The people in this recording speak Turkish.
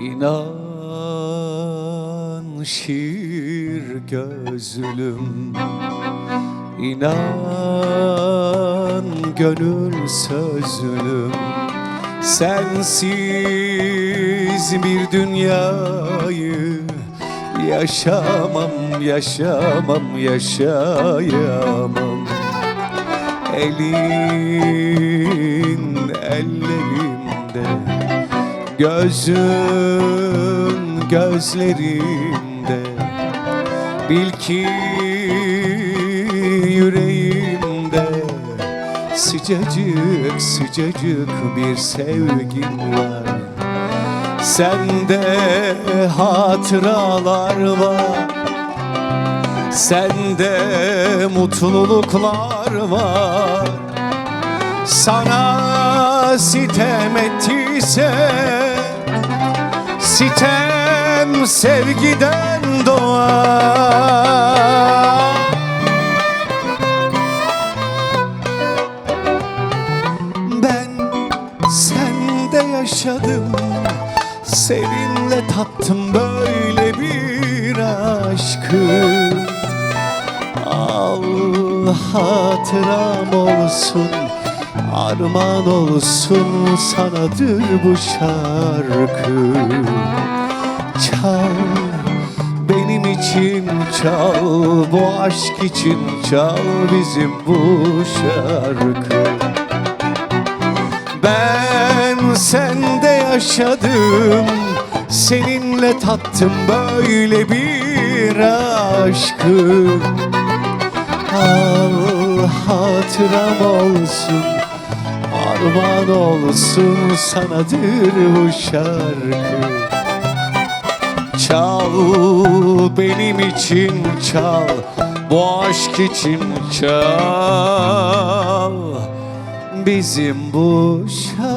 İnan şiir gözlüm. İnan gönül sözlüm. Sensiz bir dünyayı Yaşamam, yaşamam, yaşayamam. Elin ellerimde Gözün gözlerimde Bil ki yüreğimde Sıcacık sıcacık bir sevgin var. Sende hatıralar var Sende mutluluklar var. Sana sitem ettiyse Sitem sevgiden doğar Ben sende yaşadım Seninle tattım böyle bir aşkı. Al hatıram olsun Armağan olsun sanadır bu şarkı çal Bu aşk için çal bizim bu şarkı. Ben sende yaşadım Seninle tattım böyle bir aşkı. Al hatıram olsun Armağan olsun sanadır bu şarkı Çal benim için çal Bu aşk için çal. Bizim bu şarkı